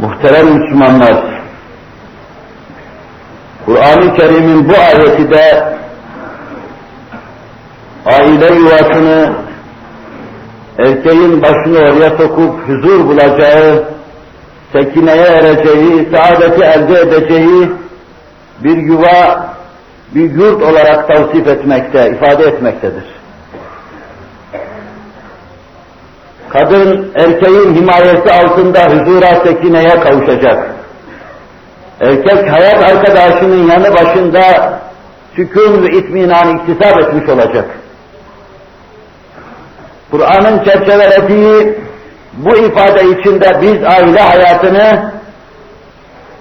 Muhterem Müslümanlar, Kur'an-ı Kerim'in bu ayeti de aile yuvasını erkeğin başını oraya sokup huzur bulacağı, sekineye ereceği, saadeti elde edeceği bir yuva, bir yurt olarak tavsif etmekte, ifade etmektedir. Kadın erkeğin himayesi altında huzura, sekineye kavuşacak. Erkek hayat arkadaşının yanı başında sükun ve itminan iktisap etmiş olacak. Kur'an'ın çerçevelediği bu ifade içinde biz aile hayatını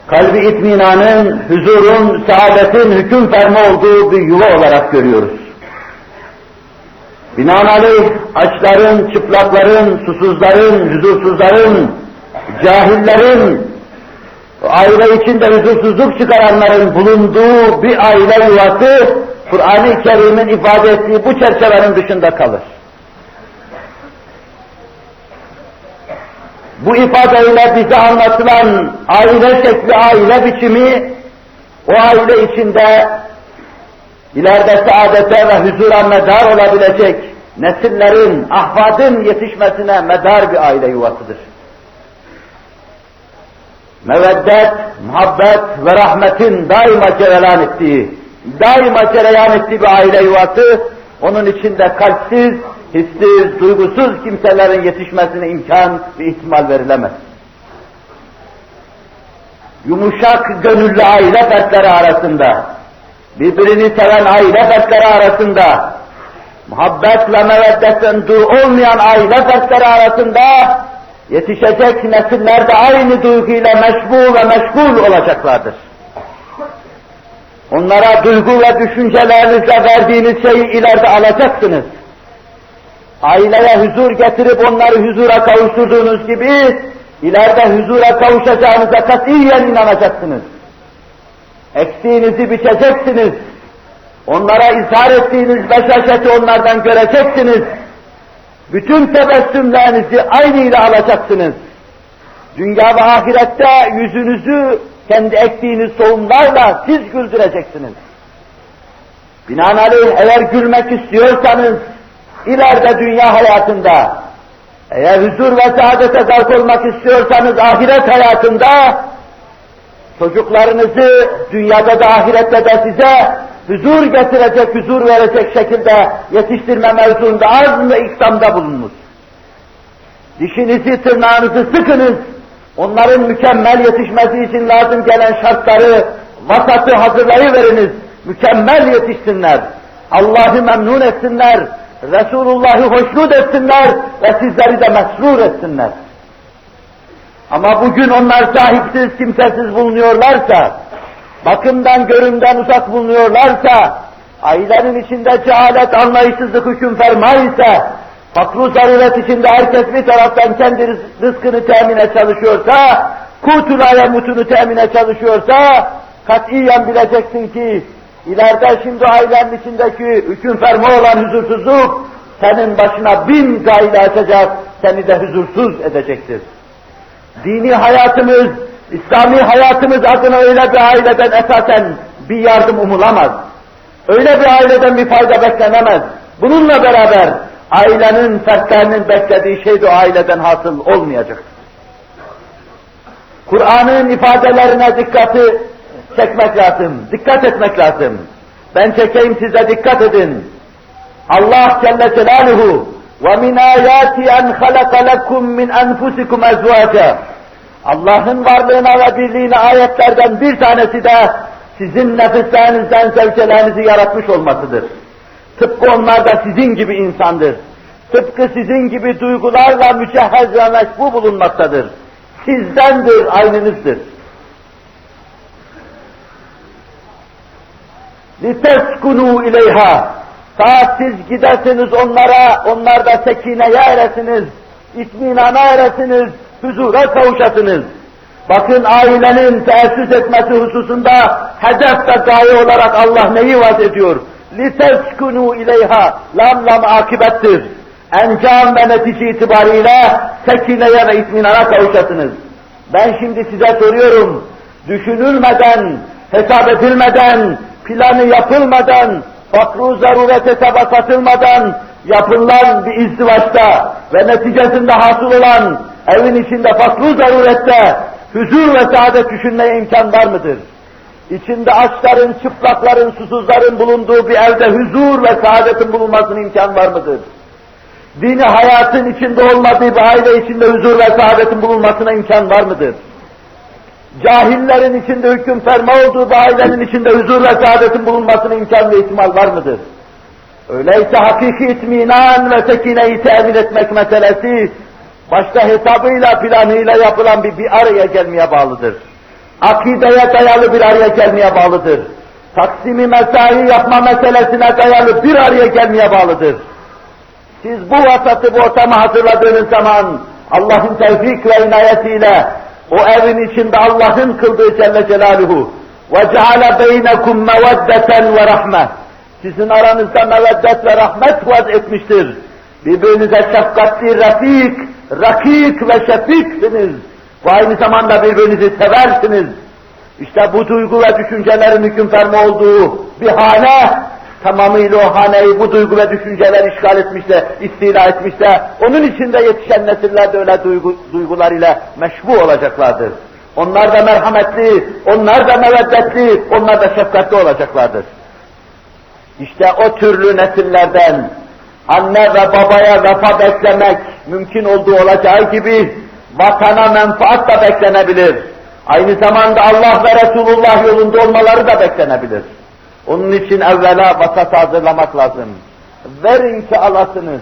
kalbi itminanın, huzurun, saadetin hüküm ferma olduğu bir yuva olarak görüyoruz. Binaenaleyh açların, çıplakların, susuzların, huzursuzların, cahillerin, aile içinde huzursuzluk çıkaranların bulunduğu bir aile yuvası, Kur'an-ı Kerim'in ifade ettiği bu çerçevenin dışında kalır. Bu ifadeyle bize anlatılan aile şekli, aile biçimi, o aile içinde ileride saadete ve huzura medar olabilecek nesillerin, ahvadın yetişmesine medar bir aile yuvasıdır. Meveddet, muhabbet ve rahmetin daima cereyan ettiği, daima cereyan ettiği bir aile yuvası, onun içinde kalpsiz, hissiz, duygusuz kimselerin yetişmesine imkan ve ihtimal verilemez. Yumuşak gönüllü aile fertleri arasında, birbirini seven aile fertleri arasında, muhabbet ve meveddetten dur olmayan aile fertleri arasında yetişecek nesiller de aynı duyguyla meşbu ve meşgul olacaklardır. Onlara duygu ve düşüncelerinizle verdiğiniz şeyi ileride alacaksınız. Aileye huzur getirip onları huzura kavuşturduğunuz gibi ileride huzura kavuşacağınıza katiyen inanacaksınız. Eksiğinizi biçeceksiniz. Onlara izhar ettiğiniz beşaşeti onlardan göreceksiniz. Bütün tebessümlerinizi aynı ile alacaksınız. Dünya ve ahirette yüzünüzü kendi ektiğiniz tohumlarla siz güldüreceksiniz. Binaenaleyh eğer gülmek istiyorsanız, ileride dünya hayatında, eğer huzur ve saadete zavk olmak istiyorsanız ahiret hayatında, çocuklarınızı dünyada da ahirette de size huzur getirecek, huzur verecek şekilde yetiştirme mevzuunda az ve iksamda bulunmuş. Dişinizi, tırnağınızı sıkınız, onların mükemmel yetişmesi için lazım gelen şartları, vasatı hazırlayıveriniz, mükemmel yetişsinler, Allah'ı memnun etsinler, Resulullah'ı hoşnut etsinler ve sizleri de mesrur etsinler. Ama bugün onlar sahipsiz, kimsesiz bulunuyorlarsa, bakımdan, görümden uzak bulunuyorlarsa, ailenin içinde cehalet, anlayışsızlık hüküm fermaysa, fakru zaruret içinde herkes bir taraftan kendi rızkını temine çalışıyorsa, kutulaya mutunu temine çalışıyorsa, katiyen bileceksin ki, ileride şimdi ailenin içindeki hüküm ferma olan huzursuzluk, senin başına bin gayle açacak, seni de huzursuz edecektir. Dini hayatımız, İslami hayatımız adına öyle bir aileden esasen bir yardım umulamaz. Öyle bir aileden bir fayda beklenemez. Bununla beraber ailenin fertlerinin beklediği şey de o aileden hasıl olmayacaktır. Kur'an'ın ifadelerine dikkati çekmek lazım, dikkat etmek lazım. Ben çekeyim size dikkat edin. Allah Celle Celaluhu وَمِنْ آيَاتِ أَنْ خَلَقَ لَكُمْ مِنْ أَنْفُسِكُمْ أَزْوَاجًا Allah'ın varlığına ve birliğine ayetlerden bir tanesi de sizin nefislerinizden zevcelerinizi yaratmış olmasıdır. Tıpkı onlar da sizin gibi insandır. Tıpkı sizin gibi duygularla mücehhez ve meşbu bulunmaktadır. Sizdendir, aynınızdır. لِتَسْكُنُوا اِلَيْهَا Ta siz gidersiniz onlara, onlar da sekineye eresiniz, itminana eresiniz, huzura kavuşasınız. Bakın ailenin teessüs etmesi hususunda hedef ve gaye olarak Allah neyi vaat ediyor? لِتَسْكُنُوا اِلَيْهَا Lam lam akibettir. Encam ve netice itibariyle sekineye ve itminana kavuşasınız. Ben şimdi size soruyorum, düşünülmeden, hesap edilmeden, planı yapılmadan, fakru zaruret hesaba satılmadan yapılan bir izdivaçta ve neticesinde hasıl olan evin içinde fakru zarurette huzur ve saadet düşünmeye imkan var mıdır? İçinde açların, çıplakların, susuzların bulunduğu bir evde huzur ve saadetin bulunmasına imkan var mıdır? Dini hayatın içinde olmadığı bir aile içinde huzur ve saadetin bulunmasına imkan var mıdır? Cahillerin içinde hüküm ferma olduğu bir içinde huzur ve saadetin bulunmasına imkan ve ihtimal var mıdır? Öyleyse hakiki itminan ve sekineyi temin etmek meselesi, başta hesabıyla, planıyla yapılan bir, bir araya gelmeye bağlıdır. Akideye dayalı bir araya gelmeye bağlıdır. Taksimi mesai yapma meselesine dayalı bir araya gelmeye bağlıdır. Siz bu vasatı, bu ortamı hazırladığınız zaman Allah'ın tevfik ve inayetiyle o evin içinde Allah'ın kıldığı Celle Celaluhu وَجَعَلَ بَيْنَكُمْ مَوَدَّةً وَرَحْمَةً Sizin aranızda meveddet ve rahmet vaz etmiştir. Birbirinize şefkatli, rafik, rakik ve şefiksiniz. Ve aynı zamanda birbirinizi seversiniz. İşte bu duygu ve düşüncelerin hüküm ferma olduğu bir hane, tamamıyla o haneyi bu duygu ve düşünceler işgal etmişse, istila etmişse, onun içinde yetişen nesiller de öyle duygu, duygular ile meşbu olacaklardır. Onlar da merhametli, onlar da meveddetli, onlar da şefkatli olacaklardır. İşte o türlü nesillerden anne ve babaya vefa beklemek mümkün olduğu olacağı gibi vatana menfaat da beklenebilir. Aynı zamanda Allah ve Resulullah yolunda olmaları da beklenebilir. Onun için evvela vasat hazırlamak lazım. Verin ki alasınız,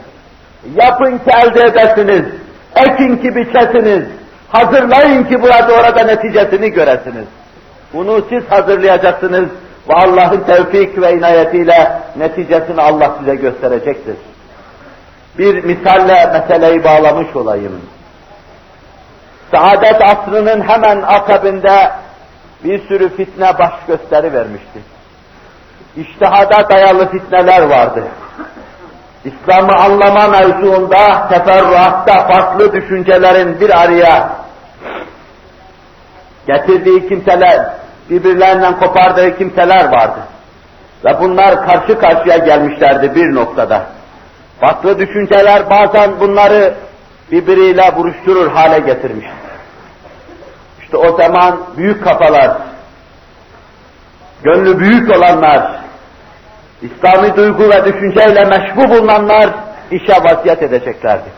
yapın ki elde edesiniz, ekin ki biçesiniz, hazırlayın ki burada orada neticesini göresiniz. Bunu siz hazırlayacaksınız ve Allah'ın tevfik ve inayetiyle neticesini Allah size gösterecektir. Bir misalle meseleyi bağlamış olayım. Saadet asrının hemen akabinde bir sürü fitne baş gösteri vermişti. İçtihada dayalı fitneler vardı. İslam'ı anlama mevzuunda, teferruatta farklı düşüncelerin bir araya getirdiği kimseler, birbirlerinden kopardığı kimseler vardı. Ve bunlar karşı karşıya gelmişlerdi bir noktada. Farklı düşünceler bazen bunları birbiriyle buruşturur hale getirmiş. İşte o zaman büyük kafalar, gönlü büyük olanlar, İslami duygu ve düşünceyle meşbu bulunanlar işe vasiyet edeceklerdi.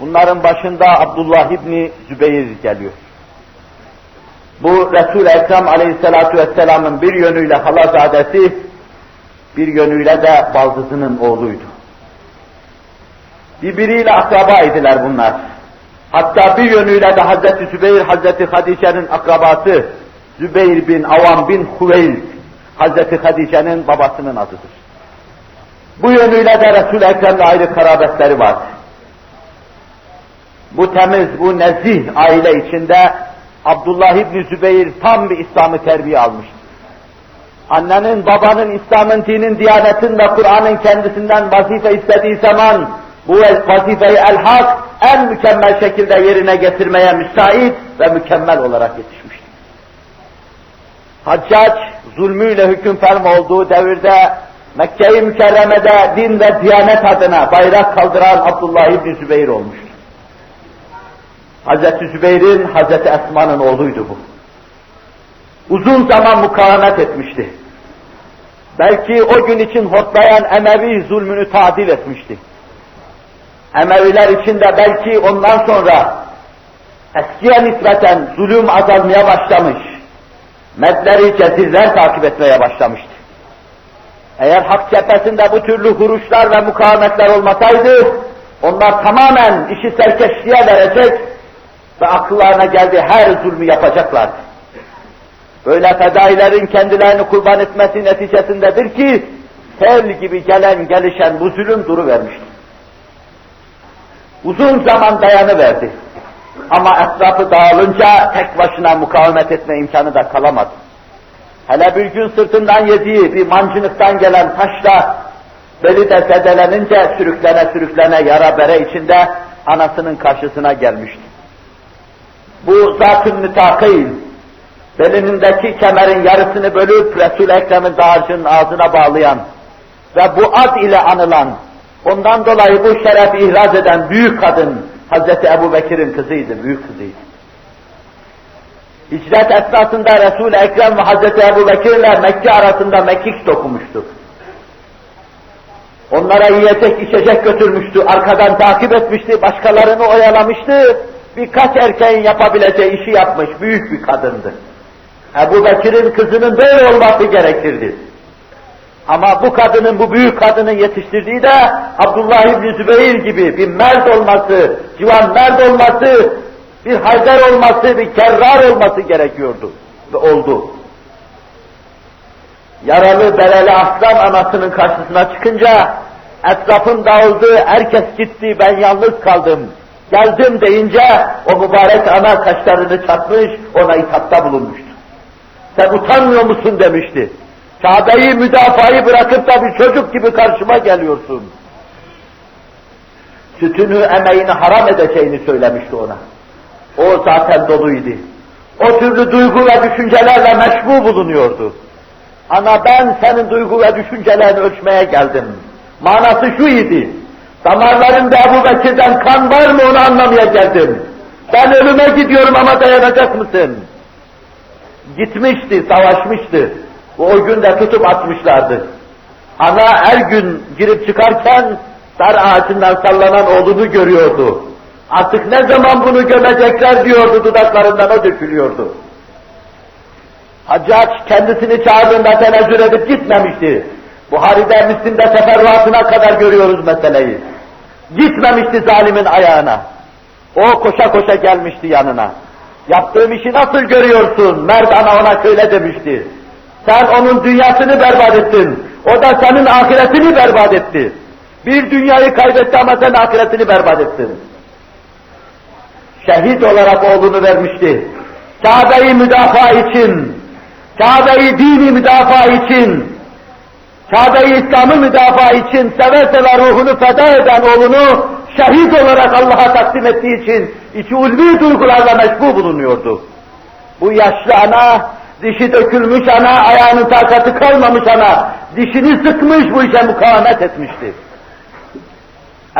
Bunların başında Abdullah İbni Zübeyir geliyor. Bu Resul-i Ekrem aleyhissalatu vesselamın bir yönüyle halazadesi, bir yönüyle de baldızının oğluydu. Birbiriyle akraba idiler bunlar. Hatta bir yönüyle de Hazreti Zübeyir, Hazreti Hadice'nin akrabası, Zübeyir bin Avam bin Huveyl, Hazreti Hadice'nin babasının adıdır. Bu yönüyle de Resul-i Ekrem'le ayrı karabetleri var. Bu temiz, bu nezih aile içinde Abdullah İbni Zübeyir tam bir İslam'ı terbiye almıştı. Annenin, babanın, İslam'ın, dinin, diyanetin ve Kur'an'ın kendisinden vazife istediği zaman bu vazifeyi elhak en mükemmel şekilde yerine getirmeye müsait ve mükemmel olarak yetişmiştir. Haccac zulmüyle hüküm ferm olduğu devirde Mekke-i Mükerreme'de din ve diyanet adına bayrak kaldıran Abdullah İbni Zübeyir olmuştur. Hazreti Zübeyir'in Hazreti Esma'nın oğluydu bu. Uzun zaman mukavemet etmişti. Belki o gün için hortlayan Emevi zulmünü tadil etmişti. Emeviler içinde belki ondan sonra eskiye nispeten zulüm azalmaya başlamış. Medleri, cezirler takip etmeye başlamıştı. Eğer hak cephesinde bu türlü huruşlar ve mukavemetler olmasaydı, onlar tamamen işi serkeşliğe verecek ve akıllarına geldiği her zulmü yapacaklardı. Böyle fedailerin kendilerini kurban etmesi neticesindedir ki, sel gibi gelen gelişen bu zulüm duru vermiştir. Uzun zaman dayanıverdi. Ama etrafı dağılınca tek başına mukavemet etme imkanı da kalamadı. Hele bir gün sırtından yediği bir mancınıktan gelen taşla beli de zedelenince sürüklene sürüklene yara bere içinde anasının karşısına gelmişti. Bu zatın mütakil, belinindeki kemerin yarısını bölüp Resul-i Ekrem'in dağarcının ağzına bağlayan ve bu ad ile anılan, ondan dolayı bu şeref ihraz eden büyük kadın Hazreti Ebu Bekir'in kızıydı, büyük kızıydı. Hicret esnasında Resul-i Ekrem ve Hazreti Ebu Bekir ile Mekke arasında mekik dokumuştu. Onlara yiyecek içecek götürmüştü, arkadan takip etmişti, başkalarını oyalamıştı. Birkaç erkeğin yapabileceği işi yapmış, büyük bir kadındı. Ebu Bekir'in kızının böyle olması gerekirdi. Ama bu kadının, bu büyük kadının yetiştirdiği de Abdullah İbni Zübeyir gibi bir mert olması, civan mert olması, bir Haydar olması, bir Kerrar olması gerekiyordu. Ve oldu. Yaralı bereli aslan anasının karşısına çıkınca etrafım dağıldı, herkes gitti, ben yalnız kaldım. Geldim deyince o mübarek ana kaşlarını çatmış, ona itapta bulunmuştu. Sen utanmıyor musun demişti. Kabe'yi müdafayı bırakıp da bir çocuk gibi karşıma geliyorsun. Sütünü, emeğini haram edeceğini söylemişti ona. O zaten doluydu. O türlü duygu ve düşüncelerle meşbu bulunuyordu. Ana ben senin duygu ve düşüncelerini ölçmeye geldim. Manası şu idi. Damarlarında Ebu Bekir'den kan var mı onu anlamaya geldim. Ben ölüme gidiyorum ama dayanacak mısın? Gitmişti, savaşmıştı. O gün de tutup atmışlardı. Ana her gün girip çıkarken dar ağacından sallanan oğlunu görüyordu. Artık ne zaman bunu gömecekler diyordu, dudaklarından o dökülüyordu. Haccaç kendisini çağırdığında tenezzül edip gitmemişti. Buhari'de, Müslim'de teferruatına kadar görüyoruz meseleyi. Gitmemişti zalimin ayağına. O koşa koşa gelmişti yanına. Yaptığım işi nasıl görüyorsun? Mert ana ona şöyle demişti. Sen onun dünyasını berbat ettin. O da senin ahiretini berbat etti. Bir dünyayı kaybetti ama sen ahiretini berbat ettin. Şehit olarak oğlunu vermişti. Kabe'yi müdafaa için, Kabe'yi dini müdafaa için, Kabe'yi İslam'ı müdafaa için seve seve ruhunu feda eden oğlunu şehit olarak Allah'a takdim ettiği için içi ulvi duygularla meşbu bulunuyordu. Bu yaşlı ana, dişi dökülmüş ana, ayağının takatı kalmamış ana, dişini sıkmış bu işe mukavemet etmişti.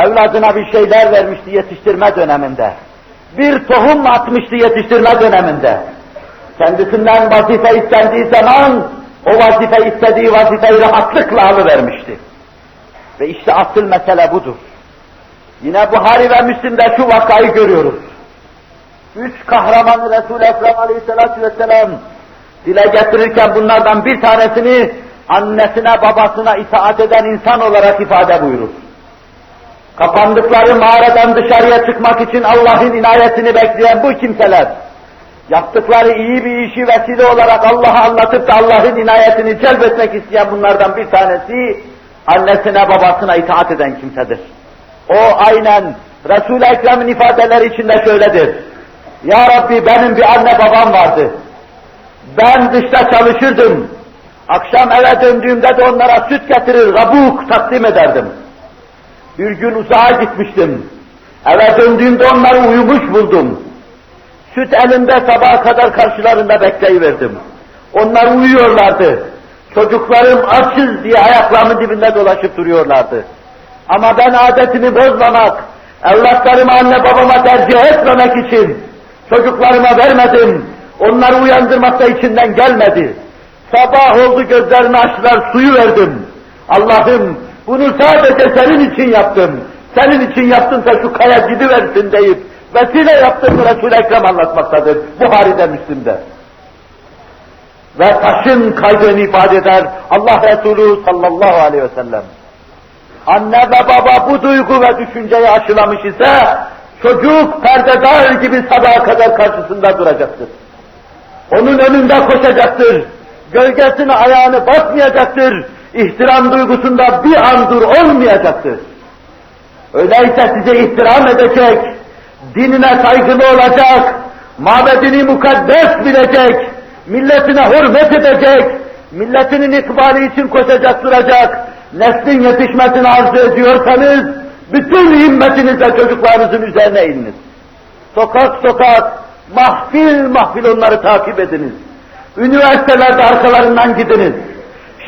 Evladına bir şeyler vermişti yetiştirme döneminde. Bir tohum atmıştı yetiştirme döneminde. Kendisinden vazife istendiği zaman o vazife istediği vazifeyi rahatlıkla alıvermişti. Ve işte asıl mesele budur. Yine Buhari ve Müslim'de şu vakayı görüyoruz. Üç kahramanı Resul-i Ekrem Aleyhisselatü Vesselam dile getirirken bunlardan bir tanesini annesine babasına itaat eden insan olarak ifade buyurur. Kapandıkları mağaradan dışarıya çıkmak için Allah'ın inayetini bekleyen bu kimseler, yaptıkları iyi bir işi vesile olarak Allah'a anlatıp da Allah'ın inayetini celbetmek isteyen bunlardan bir tanesi, annesine babasına itaat eden kimsedir. O aynen Resul-i Ekrem'in ifadeleri içinde şöyledir. Ya Rabbi benim bir anne babam vardı. Ben dışta çalışırdım. Akşam eve döndüğümde de onlara süt getirir, kabuk takdim ederdim. Bir gün uzağa gitmiştim. Eve döndüğümde onları uyumuş buldum. Süt elimde sabaha kadar karşılarında bekleyiverdim. Onlar uyuyorlardı. Çocuklarım açız diye ayaklarımın dibinde dolaşıp duruyorlardı. Ama ben adetimi bozmamak, evlatlarımı anne babama tercih etmemek için çocuklarıma vermedim. Onları uyandırmak içinden gelmedi. Sabah oldu gözlerini açtılar, suyu verdim. Allah'ım bunu sadece senin için yaptım. Senin için yaptımsa şu kaya gidiversin deyip vesile yaptığını Resul-i Ekrem anlatmaktadır. Buhari'de, Müslim'de. Ve taşın kaydını ifade eder Allah Resulü sallallahu aleyhi ve sellem. Anne ve baba bu duygu ve düşünceyi aşılamış ise çocuk perdedar gibi sabaha kadar karşısında duracaktır. Onun önünde koşacaktır. Gölgesine ayağını basmayacaktır. İhtiram duygusunda bir an dur olmayacaktır. Öyleyse size ihtiram edecek, dinine saygılı olacak, mabedini mukaddes bilecek, milletine hürmet edecek, milletinin ikbali için koşacak duracak, neslin yetişmesini arzu ediyorsanız, bütün himmetinizle çocuklarınızın üzerine ininiz. Sokak sokak, Mahfil mahfil onları takip ediniz. Üniversitelerde arkalarından gidiniz.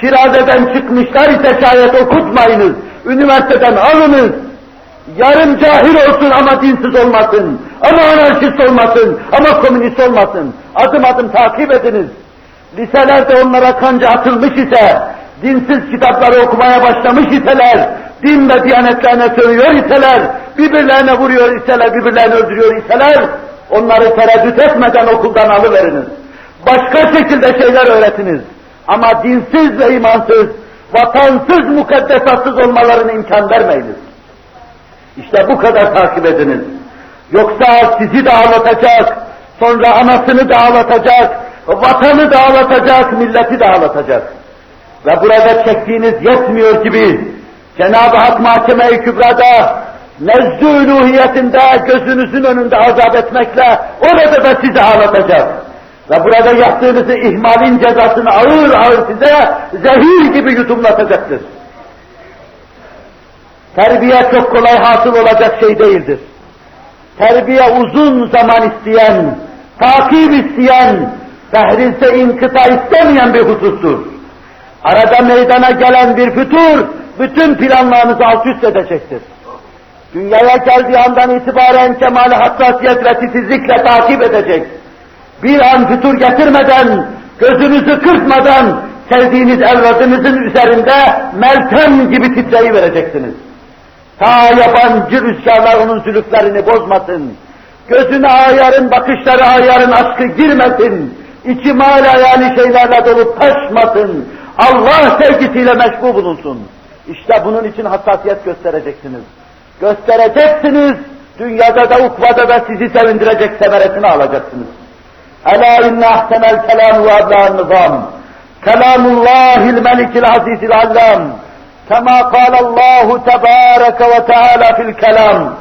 Şiraze'den çıkmışlar ise şayet okutmayınız. Üniversiteden alınız. Yarım cahil olsun ama dinsiz olmasın. Ama anarşist olmasın. Ama komünist olmasın. Adım adım takip ediniz. Liselerde onlara kanca atılmış ise, dinsiz kitapları okumaya başlamış iseler, din ve diyanetlerine sövüyor iseler, birbirlerine vuruyor iseler, birbirlerini öldürüyor iseler, onları tereddüt etmeden okuldan alıveriniz. Başka şekilde şeyler öğretiniz. Ama dinsiz ve imansız, vatansız, mukaddesatsız olmalarına imkan vermeyiniz. İşte bu kadar takip ediniz. Yoksa sizi de ağlatacak, sonra anasını da ağlatacak, vatanı da ağlatacak, milleti de ağlatacak. Ve burada çektiğiniz yetmiyor gibi Cenab-ı Hak Mahkeme-i Kübra'da nezdü uluhiyetinde gözünüzün önünde azap etmekle orada da sizi ağlatacak. Ve burada yaptığınızı ihmalin cezasını ağır ağır size zehir gibi yudumlatacaktır. Terbiye çok kolay hasıl olacak şey değildir. Terbiye uzun zaman isteyen, takip isteyen, tehrise inkıta istemeyen bir husustur. Arada meydana gelen bir fütur, bütün planlarınızı alt üst edecektir. Dünyaya geldiği andan itibaren kemal hassasiyet ve titizlikle takip edecek. Bir an fütur getirmeden, gözünüzü kırpmadan, sevdiğiniz evladınızın üzerinde meltem gibi titreyi vereceksiniz. Ta yabancı rüzgarlar onun zülüflerini bozmasın. Gözüne ayarın, bakışları ayarın aşkı girmesin. İçi mal hayali şeylerle dolup taşmasın. Allah sevgisiyle meşgul bulunsun. İşte bunun için hassasiyet göstereceksiniz. Göstereceksiniz, dünyada da ukvada da sizi sevindirecek semeresini alacaksınız. Ela inne ahsenel kelamu ve ebla'n nizam. Kelamullahil melikil azizil allam. Kema kâlallahu tebâreke ve teâlâ fil kelam.